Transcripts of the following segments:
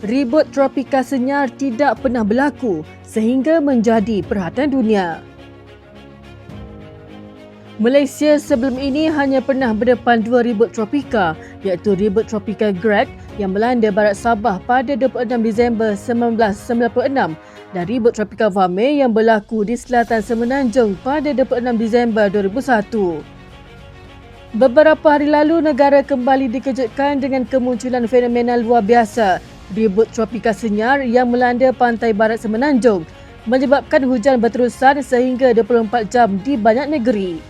ribut tropika senyar tidak pernah berlaku sehingga menjadi perhatian dunia. Malaysia sebelum ini hanya pernah berdepan dua ribut tropika iaitu ribut tropika Greg yang melanda barat Sabah pada 26 Disember 1996 dan ribut tropika Vame yang berlaku di selatan Semenanjung pada 26 Disember 2001. Beberapa hari lalu negara kembali dikejutkan dengan kemunculan fenomena luar biasa ribut tropika senyar yang melanda pantai barat Semenanjung menyebabkan hujan berterusan sehingga 24 jam di banyak negeri.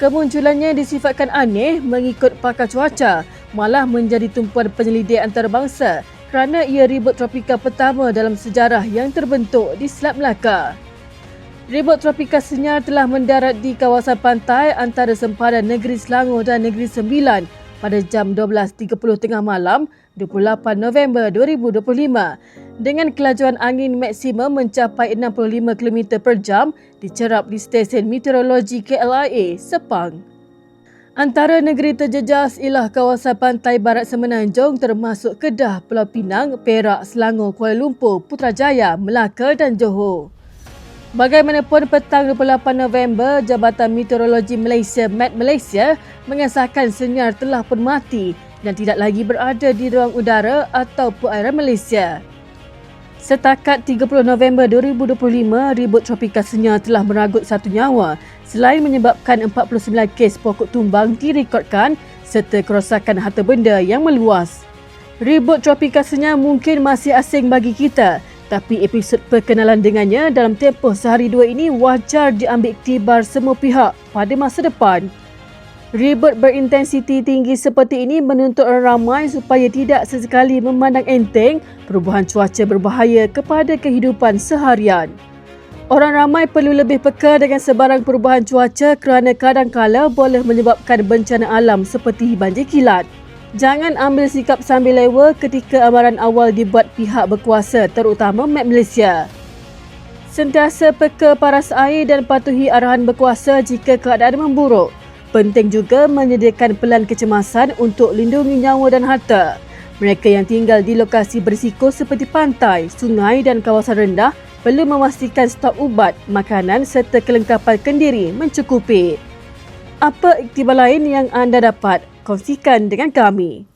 Kemunculannya disifatkan aneh mengikut pakar cuaca, malah menjadi tumpuan penyelidik antarabangsa kerana ia ribut tropika pertama dalam sejarah yang terbentuk di Selat Melaka. Ribut tropika senyar telah mendarat di kawasan pantai antara sempadan Negeri Selangor dan Negeri Sembilan pada jam 12.30 tengah malam 28 November 2025 dengan kelajuan angin maksimum mencapai 65 km per jam dicerap di stesen meteorologi KLIA, Sepang. Antara negeri terjejas ialah kawasan pantai barat Semenanjung termasuk Kedah, Pulau Pinang, Perak, Selangor, Kuala Lumpur, Putrajaya, Melaka dan Johor. Bagaimanapun petang 28 November, Jabatan Meteorologi Malaysia Met Malaysia mengesahkan senyar telah pun mati dan tidak lagi berada di ruang udara atau perairan Malaysia. Setakat 30 November 2025, ribut tropika senyar telah meragut satu nyawa selain menyebabkan 49 kes pokok tumbang direkodkan serta kerosakan harta benda yang meluas. Ribut tropika senyar mungkin masih asing bagi kita tapi episod perkenalan dengannya dalam tempoh sehari dua ini wajar diambil iktibar semua pihak pada masa depan. Ribut berintensiti tinggi seperti ini menuntut orang ramai supaya tidak sesekali memandang enteng perubahan cuaca berbahaya kepada kehidupan seharian. Orang ramai perlu lebih peka dengan sebarang perubahan cuaca kerana kadang-kala boleh menyebabkan bencana alam seperti banjir kilat. Jangan ambil sikap sambil lewa ketika amaran awal dibuat pihak berkuasa terutama Met Malaysia. Sentiasa peka paras air dan patuhi arahan berkuasa jika keadaan memburuk. Penting juga menyediakan pelan kecemasan untuk lindungi nyawa dan harta. Mereka yang tinggal di lokasi berisiko seperti pantai, sungai dan kawasan rendah perlu memastikan stok ubat, makanan serta kelengkapan kendiri mencukupi. Apa iktibar lain yang anda dapat? Kongsikan dengan kami.